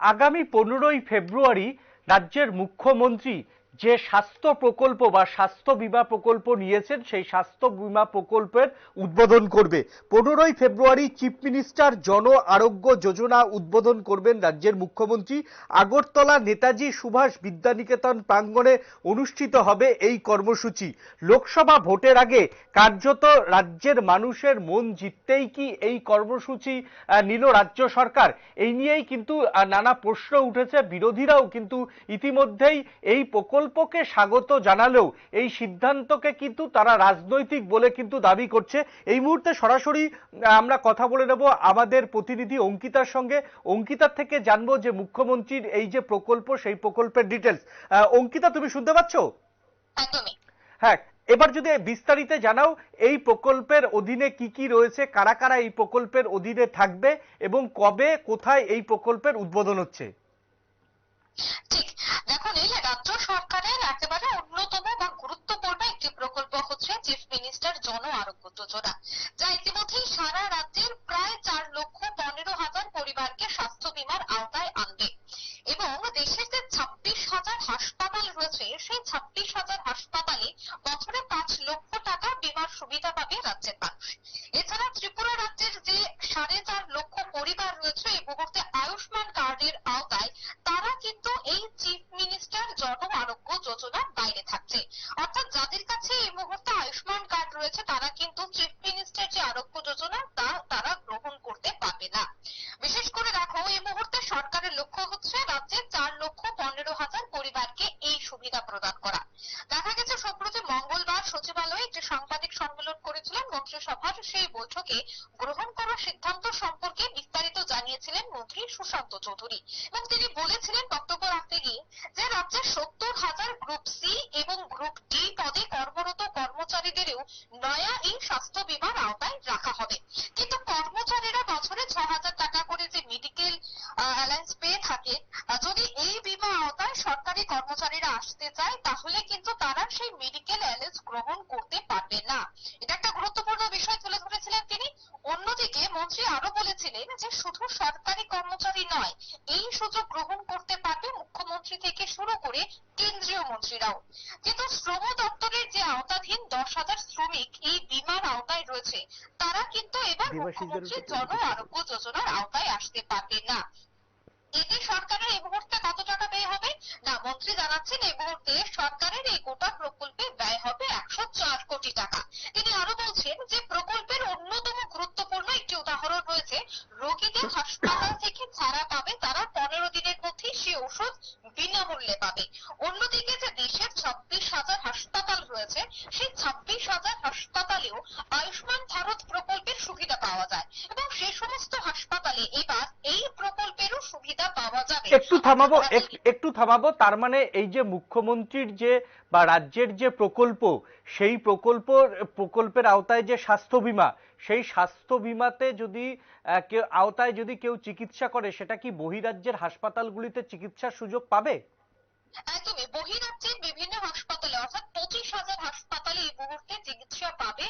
আগামী পনেরোই ফেব্রুয়ারি রাজ্যের মুখ্যমন্ত্রী যে স্বাস্থ্য প্রকল্প বা স্বাস্থ্য বিমা প্রকল্প নিয়েছেন, সেই স্বাস্থ্য বিমা প্রকল্পের উদ্বোধন করবে। পনেরোই ফেব্রুয়ারি চিফ মিনিস্টার জন আরোগ্য যোজনা উদ্বোধন করবেন রাজ্যের মুখ্যমন্ত্রী। আগরতলা নেতাজি সুভাষ বিদ্যানিকেতন প্রাঙ্গণে অনুষ্ঠিত হবে এই কর্মসূচি। লোকসভা ভোটের আগে কার্যত রাজ্যের মানুষের মন জিততেই কি এই কর্মসূচি নিল রাজ্য সরকার? এই নিয়েই কিন্তু নানা প্রশ্ন উঠেছে। বিরোধীরাও কিন্তু ইতিমধ্যেই এই প্রকল্পকে স্বাগত জানালেও এই সিদ্ধান্তকে কিন্তু তারা রাজনৈতিক বলে কিন্তু দাবি করছে। এই মুহূর্তে সরাসরি আমরা কথা বলে নেব আমাদের প্রতিনিধি অঙ্কিতার সঙ্গে। অঙ্কিতার থেকে জানব যে মুখ্যমন্ত্রীর এই যে প্রকল্প সেই প্রকল্পের ডিটেলস অঙ্কিতা তুমি শুনতে পাচ্ছ? হ্যাঁ এবার যদি বিস্তারিত জানাও এই প্রকল্পের অধীনে কি কি রয়েছে কারা কারা এই প্রকল্পের অধীনে থাকবে এবং কবে কোথায় এই প্রকল্পের উদ্বোধন হচ্ছে? ঠিক। দেখুন, এই রাজ্য সরকারের একেবারে অন্যতম বা গুরুত্বপূর্ণ একটি প্রকল্প হচ্ছে চিফ মিনিস্টার জন আরোগ্য যোজনা, যা ইতিমধ্যেই সারা রাজ্যের প্রায় চার লক্ষ পনেরো হাজার পরিবারকে স্বাস্থ্য বীমার আওতায় আনবে এবং দেশের যে ছাব্বিশ হাজার হাসপাতাল রয়েছে, সেই ছাব্বিশ হাজার হাসপাতালে বছরে পাঁচ লক্ষ টাকা বীমার সুবিধা পাবে রাজ্যের মানুষ এছাড়া ত্রিপুরা রাজ্যের যে সাড়ে চার লক্ষ পরিবার রয়েছে এই মুহূর্তে আয়ুষ্মান কার্ডের আওতায় তারা কিন্তু এই চিফ মিনিস্টার জন আরোগ্য যোজনার বাইরে থাকছে। অর্থাৎ যাদের কাছে এই মুহূর্তে আয়ুষ্মান কার্ড রয়েছে, তারা কিন্তু চিফ মিনিস্টার যে আরোগ্য যোজনা, তা তারা গ্রহণ করতে পারবে না। বিশেষ করে দেখো, এই মুহূর্তে সরকারের লক্ষ্য হচ্ছে রাজ্যের চার লক্ষ পনেরো হাজার পরিবারকে এই সুবিধা প্রদান করা। দেখা গেছে, সম্প্রতি মঙ্গলবার সচিবালয়ে একটি সাংবাদিক সম্মেলন করেছিলেন মন্ত্রিসভার সেই বৈঠকে গ্রহণ করা সিদ্ধান্ত সম্পর্কে বিস্তারিত জানিয়েছিলেন মন্ত্রী সুশান্ত চৌধুরী। এবং তিনি বলেছিলেন, বক্তব্য রাখতে গিয়ে কর্মচারীরা আসতে চায় তাহলে কিন্তু তারা সেই মেডিকেল অ্যালায়েন্স গ্রহণ করতে পারবে না। এটা একটা গুরুত্বপূর্ণ বিষয় তুলে ধরেছিলেন তিনি। অন্যদিকে মন্ত্রী আরও বলেছিলেন যে শুধু সরকারি কর্মচারী নয় এই সুযোগ গ্রহণ করতে পারবে মুখ্যমন্ত্রী থেকে শুরু করে কেন্দ্রীয় মন্ত্রীরাও। কিন্তু শ্রম দপ্তরের যে আওতাধীন দশ হাজার শ্রমিক এই বীমার আওতায় রয়েছে তারা কিন্তু এবার দেবাশিসদের মুখ্যমন্ত্রীর জন আরোগ্য যোজনার আওতায় আসতে পারবে না। এতে সরকারের এই মুহূর্তে কত টাকা ব্যয় হবে? না, মন্ত্রী জানাচ্ছেন এই মুহূর্তে সরকারের এই গোটা প্রকল্পে ব্যয় হবে একশো চার কোটি টাকা। তিনি আরও বলছেন যে, প্রকল্পের অন্যতম গুরুত্বপূর্ণ একটি উদাহরণ রয়েছে, রোগীদের হাসপাতাল থেকে ছাড়া পাবে তারা পনেরো দিনের মধ্যেই সে ওষুধ বিনামূল্যে পাবে। অন্যদিকে যে দেশের ছাব্বিশ হাজার হাসপাতাল রয়েছে, সেই ছাব্বিশ হাজার হাসপাতালেও আয়ুষ্মান ভারত প্রকল্পের সুবিধা পাওয়া যায়। এবং সে সমস্ত হাসপাতালে এবার এই প্রকল্পেরও সুবিধা পাওয়া যাবে একটু থামাবো একটু থামাবো, তার মানে এই যে মুখ্যমন্ত্রীর যে বা রাজ্যের যে প্রকল্প, সেই প্রকল্প প্রকল্পের আওতায় যে স্বাস্থ্য বীমা, সেই স্বাস্থ্য বীমাতে যদি কেউ, আওতায় যদি কেউ চিকিৎসা করে, সেটা কি বহিরাজ্যের হাসপাতালগুলিতে চিকিৎসার সুযোগ পাবে? একদমই, বহিরাজ্যের বিভিন্ন হাসপাতালে, অর্থাৎ পঁচিশ হাজার হাসপাতালে এই মুহূর্তে চিকিৎসা পাবে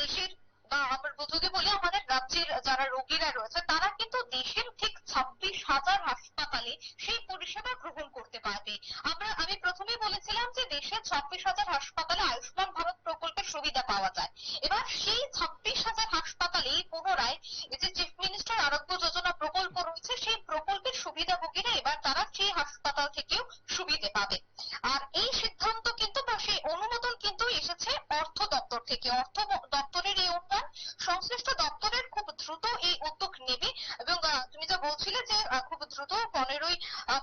দেশের আমরা যদি বলি আমাদের রাজ্যের যারা রোগীরা রয়েছে, তারা কিন্তু দেশের ঠিক ছাব্বিশ হাজার হাসপাতালে সেই পরিষেবা গ্রহণ করতে পারবে। আমরা, আমি প্রথমেই বলেছিলাম যে দেশের ছাব্বিশ হাজার হাসপাতালে আয়ুষ্মান ভারত প্রকল্পের সুবিধা পাওয়া যায়। এবার সেই ছাব্বিশ হাজার হাসপাতালে পুনরায় এই যে চিফ মিনিস্টার আরোগ্য যোজনা প্রকল্প রয়েছে, সেই প্রকল্পের সুবিধাভোগীরা এবার তারা সেই হাসপাতাল থেকেও সুবিধে পাবে। আর এই সিদ্ধান্ত কিন্তু বা সেই অনুমোদন কিন্তু এসেছে অর্থ দপ্তর থেকে। অর্থ ম- দপ্তরের এই উন্নয়ন সংশ্লিষ্ট দপ্তরের খুব দ্রুত এই উদ্যোগ নেবে এবং আহ, তুমি যা খুব দ্রুত পনেরোই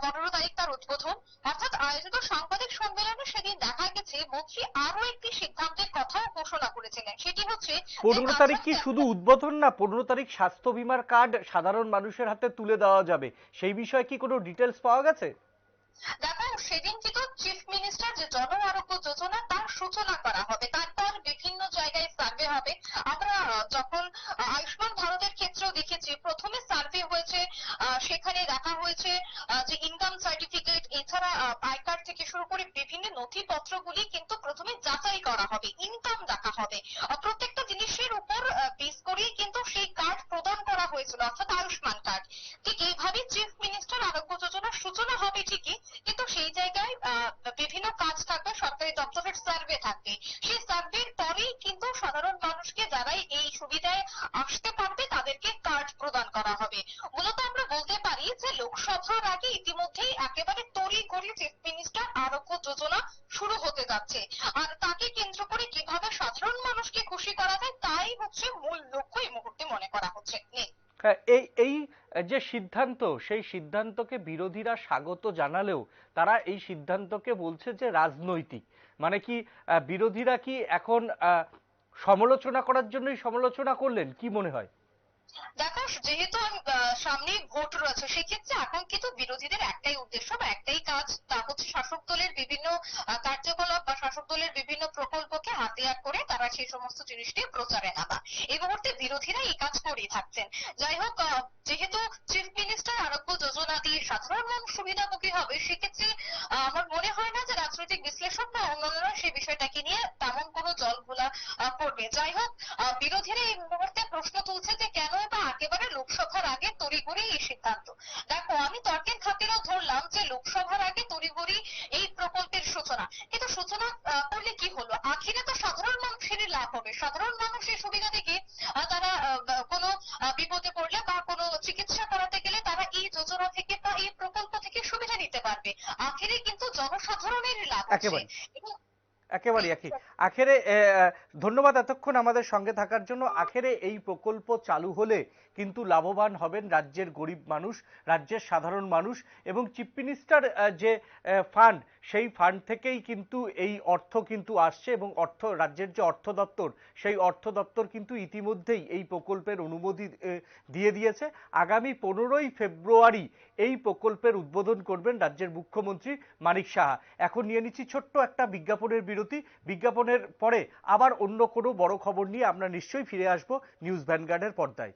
পনেরো তারিখ তার উদ্বোধন। অর্থাৎ আয়োজিত সাংবাদিক সম্মেলনে সেদিন দেখা গেছে মন্ত্রী আরও একটি সিদ্ধান্তের কথাও ঘোষণা করেছিলেন। সেটি হচ্ছে পনেরো তারিখ কি শুধু উদ্বোধন না পনেরো তারিখ স্বাস্থ্য বীমার কার্ড সাধারণ মানুষের হাতে তুলে দেওয়া যাবে। সেই বিষয়ে কি কোনো ডিটেলস পাওয়া গেছে? দেখো সেদিন কিন্তু চিফ মিনিস্টার যে জন আরোগ্য যোজনা তার সূচনা করা হবে। তারপর বিভিন্ন জায়গায় সার্ভে হবে। আমরা যখন ক্ষেত্রেও দেখেছি। প্রথমে সার্ভে হয়েছে সেখানে দেখা হয়েছে যে ইনকাম সার্টিফিকেট এছাড়া আই কার্ড থেকে শুরু করে বিভিন্ন নথিপত্রগুলি কিন্তু প্রথমে যাচাই করা হবে ইনকাম দেখা হবে। প্রত্যেকটা জিনিসের উপর বেস করেই কিন্তু সেই কার্ড প্রদান করা হয়েছিল, অর্থাৎ আয়ুষ্মান কার্ড ঠিক এইভাবে চিফ মিনিস্টার আরোগ্য যোজনার সূচনা হবে ঠিকই, কিন্তু সেই জায়গায় বিভিন্ন কাজ থাকবে, সরকারি দপ্তরের সার্ভে থাকবে সেই সার্ভের পরেই কিন্তু সাধারণ মানুষকে যারাই এই সুবিধায় আসতে পারবে তাদেরকে কার্ড প্রদান করা হবে মূলত আমরা যে লোকসভার আগে ইতিমধ্যেই একেবারে তড়িঘড়ি চিফ মিনিস্টার আরোগ্য যোজনা শুরু হতে যাচ্ছে। আর তাকে কেন্দ্র করে কীভাবে সাধারণ মানুষকে খুশি করা যায় তাই হচ্ছে মূল লক্ষ্য এই মুহূর্তে মনে করা হচ্ছে। হ্যাঁ, এই এই যে সিদ্ধান্ত সেই সিদ্ধান্তকে বিরোধীরা স্বাগত জানালেও তারা এই সিদ্ধান্তকে বলছে যে রাজনৈতিক। মানে কি বিরোধীরা কি এখন সমালোচনা করার জন্যই সমালোচনা করলেন? কি মনে হয়? দেখো, যেহেতু সামনে ভোট রয়েছে, সেক্ষেত্রে কিন্তু বিরোধীদের একটাই উদ্দেশ্য বা একটাই কাজ তা হচ্ছে শাসক দলের বিভিন্ন কার্যকলাপ বা শাসক দলের বিভিন্ন প্রকল্পকে হাতিয়ার করে তারা সেই সমস্ত জিনিসটি প্রচারে নামা। এই মুহূর্তে বিরোধীরা এই কাজ করেই থাকছেন। যাই হোক যেহেতু চিফ মিনিস্টার আরোগ্য যোজনা দিয়ে সাধারণ মানুষ সুবিধামুখী হবে, সেক্ষেত্রে আমার মনে হয় না যে রাজনৈতিক বিশ্লেষক বা অন্যান্যরা সেই বিষয়টাকে নিয়ে তেমন কোনো জল ঘোলা করবে। যাই হোক বিরোধীরা এই প্রশ্ন তুলছে যে কেন বা একেবারে লোকসভার আগে তড়িঘড়ি এই সিদ্ধান্ত? দেখো, আমি তর্কের খাতিরেও ধরলাম যে লোকসভার আগে তড়িঘড়ি এই প্রকল্পের সূচনা। কিন্তু সূচনা করলে কি হলো? আখিরে তো সাধারণ মানুষেরই লাভ হবে। সাধারণ মানুষ এই সুবিধা থেকে তারা কোনো বিপদে পড়লে বা কোনো চিকিৎসা করাতে গেলে তারা এই যোজনা থেকে বা এই প্রকল্প থেকে সুবিধা নিতে পারবে। আখিরে কিন্তু জনসাধারণেরই লাভ হচ্ছে। একেবারে। একই আখেরে ধন্যবাদ এতক্ষণ আমাদের সঙ্গে থাকার জন্য আখেরে এই প্রকল্প চালু হলে কিন্তু লাভবান হবেন রাজ্যের গরিব মানুষ, রাজ্যের সাধারণ মানুষ এবং চিফ মিনিস্টার যে ফান্ড সেই ফান্ড থেকেই কিন্তু এই অর্থ কিন্তু আসছে এবং অর্থ, রাজ্যের যে অর্থ দপ্তর, সেই অর্থ দপ্তর কিন্তু ইতিমধ্যেই এই প্রকল্পের অনুমতি দিয়ে দিয়েছে। আগামী পনেরোই ফেব্রুয়ারি এই প্রকল্পের উদ্বোধন করবেন রাজ্যের মুখ্যমন্ত্রী মানিক সাহা। এখন নিয়ে নিচ্ছি ছোট্ট একটা বিজ্ঞাপনের বিরতি। বিজ্ঞাপনের পরে আবার অন্য কোনো বড় খবর নিয়ে আমরা নিশ্চয়ই ফিরে আসব নিউজ ভ্যানগার্ডের পর্দায়।